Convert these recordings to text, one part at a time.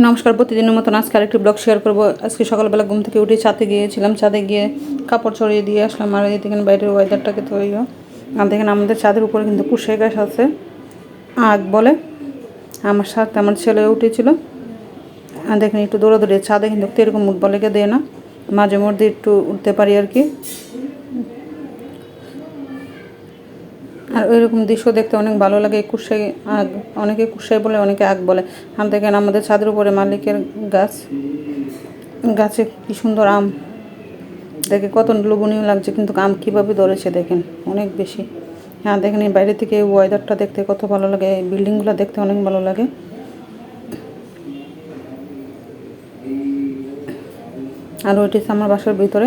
নমস্কার, প্রতিদিনের মতন আজকে আরেকটি ব্লগ শেয়ার করব। আজকে সকালবেলা ঘুম থেকে উঠে ছাদে গিয়েছিলাম। ছাদে গিয়ে কাপড় ছড়িয়ে দিয়ে আসলাম। আর দেখেন বাইরের ওয়েদারটাকে তৈরিও আর দেখেন আমাদের ছাদের উপরে কিন্তু কুশে গাছ আছে। আগ বলে আমার সাথে আমার ছেলে উঠেছিল। আর দেখেন একটু দৌড়াদৌড়ি, ছাদে কিন্তু এরকম উঠবো লেগে দেয় না। মাঝে মধ্যে একটু উঠতে পারি আর কি। আর ওইরকম দৃশ্য দেখতে অনেক ভালো লাগে কুশাই আগ, অনেকে কুশাই বলে, অনেকে আগ বলে। আম দেখেন আমাদের ছাদের উপরে মালিকের গাছ। গাছে কি সুন্দর আম। দেখে কত লোভনীয় লাগছে, কিন্তু আম কীভাবে ধরেছে দেখেন, অনেক বেশি। হ্যাঁ দেখেন এই বাইরে থেকে ওয়েদারটা দেখতে কত ভালো লাগে, এই বিল্ডিংগুলো দেখতে অনেক ভালো লাগে। আর ওইটি আমার বাসার ভিতরে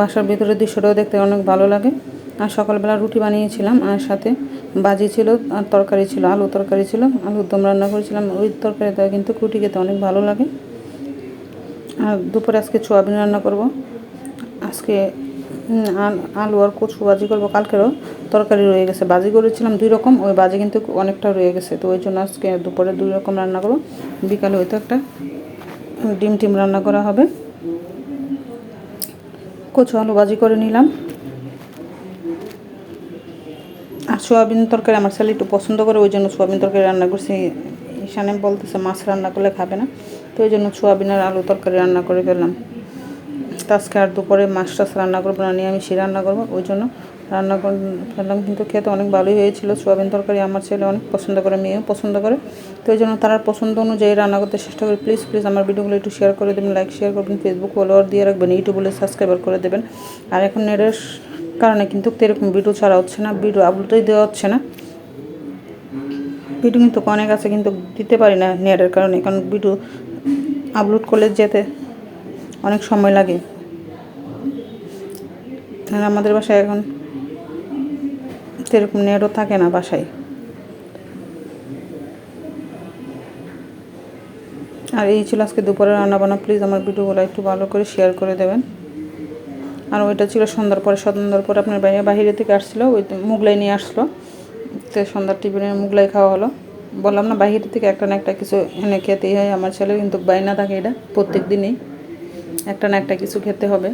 বাসার ভিতরে দৃশ্যটাও দেখতে অনেক ভালো লাগে। আর সকালবেলা রুটি বানিয়েছিলাম আর সাথে বাজি ছিল আর তরকারি ছিল, আলু তরকারি ছিল, আলুর দম রান্না করেছিলাম। ওই তরকারিটা কিন্তু রুটি খেতে অনেক ভালো লাগে। আর দুপুরে আজকে সোয়াবিন রান্না করব। আজকে আল- আর কচু বাজি করব। কালকেরও তরকারি রয়ে গেছে। বাজি করেছিলাম দুই রকম, ওই বাজি কিন্তু অনেকটা রয়ে গেছে। তো ওই জন্য আজকে দুপুরে দুই রকম রান্না করব। বিকালে হয়তো একটা ডিম টিম রান্না করা হবে। কচু আলু বাজি করে নিলাম। আর সোয়াবিন তরকারি আমার ছেলে একটু পছন্দ করে, ওই জন্য সোয়াবিন তরকারি রান্না করছি। ঈশানে বলতেছে, মাছ রান্না করলে খাবে না। তো ওই জন্য সোয়াবিন আর আলু তরকারি রান্না করে ফেললাম। আজকে আর দুপুরে মাছ টাছ রান্না করব না নিয়ে আমি সে রান্না করব, ওই জন্য রান্না করে, ফেললাম। কিন্তু খেতে অনেক ভালোই হয়েছিল। সোয়াবিন তরকারি আমার ছেলে অনেক পছন্দ করে, মেয়েও পছন্দ করে। তো ওই জন্য তার পছন্দ অনুযায়ী রান্না করতে চেষ্টা করি। প্লিজ প্লিজ আমার ভিডিওগুলো একটু শেয়ার করে দেবেন লাইক শেয়ার করবেন ফেসবুক ফলোয়ার দিয়ে রাখবেন ইউটিউবে সাবস্ক্রাইবার করে দেবেন। আর এখন নেটের কারণে কিন্তু এরকম ভিডিও ছাড়া হচ্ছে না, ভিডিও আপলোডই দেওয়া হচ্ছে না। ভিডিও কিন্তু অনেক আছে কিন্তু দিতে পারি না নেটের কারণে, কারণ ভিডিও আপলোড করলে যেতে অনেক সময় লাগে। আর আমাদের বাসায় এখন সেরকম নেটও থাকে না বাসায়। আর এই ছিল আজকে দুপুরে রান্না বান্না প্লিজ আমার ভিডিওগুলো একটু ভালো করে শেয়ার করে দেবেন। আর ওইটা ছিল সন্ধ্যার পরে সন্ধ্যার পরে আপনার বাইরে বাহিরে থেকে আসছিল, ওই মুগলাই নিয়ে আসলো। তো সন্ধ্যার টিফিনে মুগলাই খাওয়া হলো। বললাম, না বাহিরে থেকে একটা না একটা কিছু এনে খেতেই হয়। আমার ছেলে কিন্তু বাইনা থাকে এটা প্রত্যেক দিনই। একটা না একটা কিছু খেতে হবে।